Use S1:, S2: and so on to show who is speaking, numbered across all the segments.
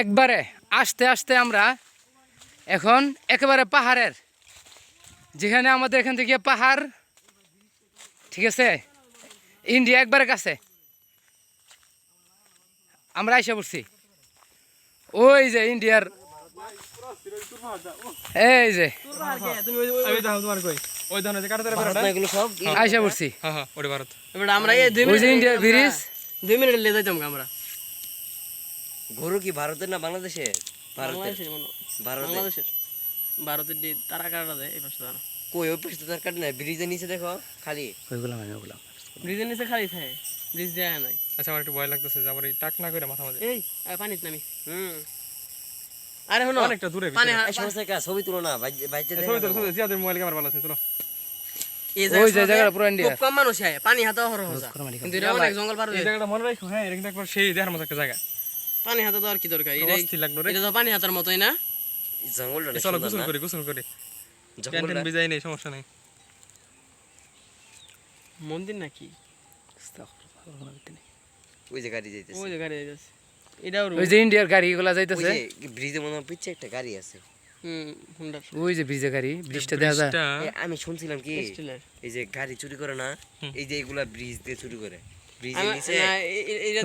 S1: একবারে আস্তে আস্তে আমরা এখন একেবারে পাহাড়ের যেখানে আমাদের এখান থেকে পাহাড় ঠিক আছে? ইন্ডিয়া একবারে কাছে। আমরা আইসা পড়ছি। ওই যে ইন্ডিয়ার এই যে।
S2: আমি দেখো তোমার কই? ওই ধরনের যে কাটা ধরে বেড়াটা
S3: এগুলো সব
S1: আইসা পড়ছি।
S2: হ্যাঁ হ্যাঁ
S3: আমরা এই দুই মিনিট
S1: ইন্ডিয়ার ব্রিজ
S3: দুই মিনিট লে যাইতাম আমরা।
S4: গরু কি ভারতের না বাংলাদেশের? ভারতের।
S3: বাংলাদেশের।
S4: ভারতের।
S3: বাংলাদেশের। ভারতের ডি তারা কাটা দেয় এই পাশে দাঁড়া
S4: কই ওই পাশে তার কাটে না ব্রিজের নিচে দেখো খালি।
S1: ওইগুলো আমি ওগুলো
S3: ব্রিজের নিচে খালি থাকে ব্রিজ দেয় নাই।
S2: আচ্ছা আমার একটু ভয় লাগতেছে যে আবার এই টাক না করে মাথা মাঝে।
S3: এই পানিত নামি।
S4: হুম।
S3: আরে শোনো
S2: অনেকটা দূরে
S3: পানি
S4: সমস্যা কা? ছবি তুলো না বাইজে বাইজে
S2: ছবি তো জিয়াদের মোবাইল ক্যামেরা ভালো আছে চলো।
S3: এই জায়গা
S1: পুরো ইন্ডিয়া
S3: খুব কম মানুষ হয় পানি হাতে হর হজা কিন্তু এটা অনেক জঙ্গল পার
S2: এই জায়গাটা মনে রাখো হ্যাঁ এটা কিন্তু একবার সেই দেখার মতো একটা জায়গা।
S3: পানি হাতে তো আর কি দরকার এটাই
S2: অস্থির লাগল রে
S3: এটা তো পানি হাতের মতোই না?
S4: জঙ্গলটা
S2: চলো গোসল করি গোসল করি প্যান্ট
S4: জঙ্গলটা
S2: বিজাই নেই সমস্যা নেই।
S3: মন্দির নাকি?
S4: ওই যে গাড়ি যাইতেছে।
S3: ওই যে গাড়ি যাইতেছে। এটাও
S1: ওই যে ইন্ডিয়ার গাড়িগুলো যাইতেছে।
S4: যে ব্রিজের মনে হয় পিছে একটা গাড়ি আছে।
S1: ওই যে ব্রিজের গাড়ি ব্রিজটা দেখা যায়।
S4: আমি শুনছিলাম কি এই যে গাড়ি চুরি করে না এই যে এগুলা ব্রিজ দিয়ে চুরি করে। ব্রিজের নিচে।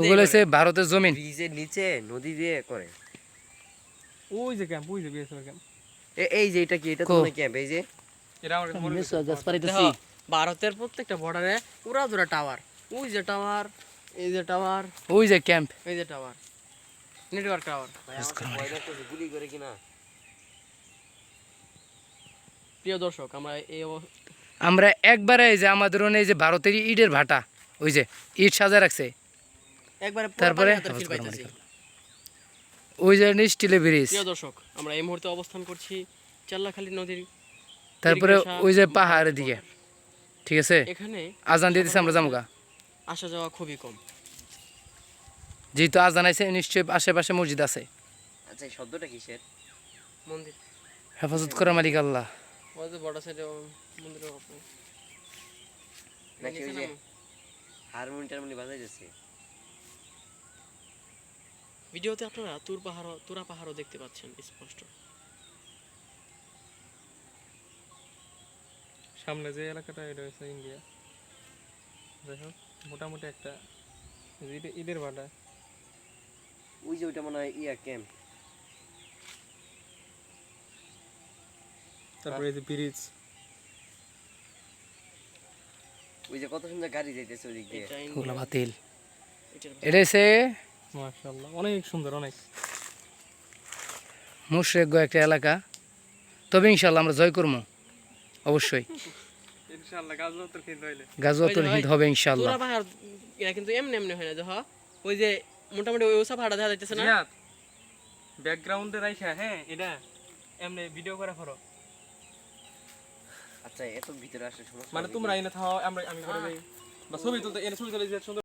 S1: ওগুলো হচ্ছে ভারতের জমিন।
S4: ব্রিজের নিচে নদী দিয়ে করে।
S2: ওই যে ক্যাম্প ওই যে বিএসএফ ক্যাম্প
S4: এই যে এটা কি? এটা তো না ক্যাম্প এই যে।
S2: এটা আমার কাছে মনে হচ্ছে
S3: দেখো, ভারতের প্রত্যেকটা বর্ডারে পুরা টাওয়ার ওই যে টাওয়ার এই যে টাওয়ার
S1: ওই যে ক্যাম্প
S3: এই যে টাওয়ার নেটওয়ার্ক টাওয়ার
S4: গুলি করে কিনা।
S3: প্রিয় দর্শক আমরা এই
S1: আমরা একবারে এই যে আমাদের এই যে ভারতের ইটের ভাটা। ওই যে ইট সাজা রাখছে। তারপরে। ওই যে স্টিলের ব্রিজ।
S3: দর্শক আমরা এই মুহূর্তে অবস্থান করছি চাল্লাখালী নদীর
S1: তারপরে ওই যে পাহাড়ের দিকে। ঠিক আছে?
S3: এখানে
S1: আজান দিয়ে দিচ্ছে আমরা জামুগা
S3: আসা যাওয়া খুবই কম।
S1: যেহেতু আজান আছে নিশ্চয়ই আশেপাশে মসজিদ আছে।
S4: আচ্ছা এই শব্দটা কিসের?
S3: মন্দির।
S1: হেফাজত করা মালিক আল্লাহ।
S3: ওই যে বড় সাইডে মন্দিরের
S4: হারমোনি টারমোনি বাজাই যাচ্ছে।
S3: ভিডিওতে আপনারা তুর পাহাড় তুরা পাহাড়ও দেখতে পাচ্ছেন স্পষ্ট।
S2: সামনে যে এলাকাটা এটা হচ্ছে ইন্ডিয়া। দেখো মোটামুটি একটা ঈদের ভাটা।
S4: ওই যে ওইটা মনে হয় ইয়া ক্যাম্প।
S2: তারপরে যে ব্রিজ।
S4: ওই যে কত সুন্দর গাড়ি যাইতেছে ওই দিক দিয়ে
S1: ওগুলো বাতিল। এটা হচ্ছে
S2: মাশাআল্লাহ অনেক সুন্দর অনেক।
S1: মুশরেক একটা এলাকা। তবে ইনশাল্লাহ আমরা জয় করব। অবশ্যই।
S2: ইনশাআল্লাহ
S1: গাজওয়াতুল হিন্দ হবে
S3: পাহাড় এরা কিন্তু এমনি এমনি হয় না দেখো ওই যে মোটামুটি ওই ওসা পাহাড়টা দেখা যাইতেছে না?
S2: ব্যাকগ্রাউন্ডে রাইখা হ্যাঁ এটা এমনি ভিডিও করা করো।
S4: এত ভিতরে আসে সমস্যা
S2: মানে তোমরা এনে থাও আমরা আমি করে দেই। বা ছবি তুলতে এনে ছবি তুলে যে সুন্দর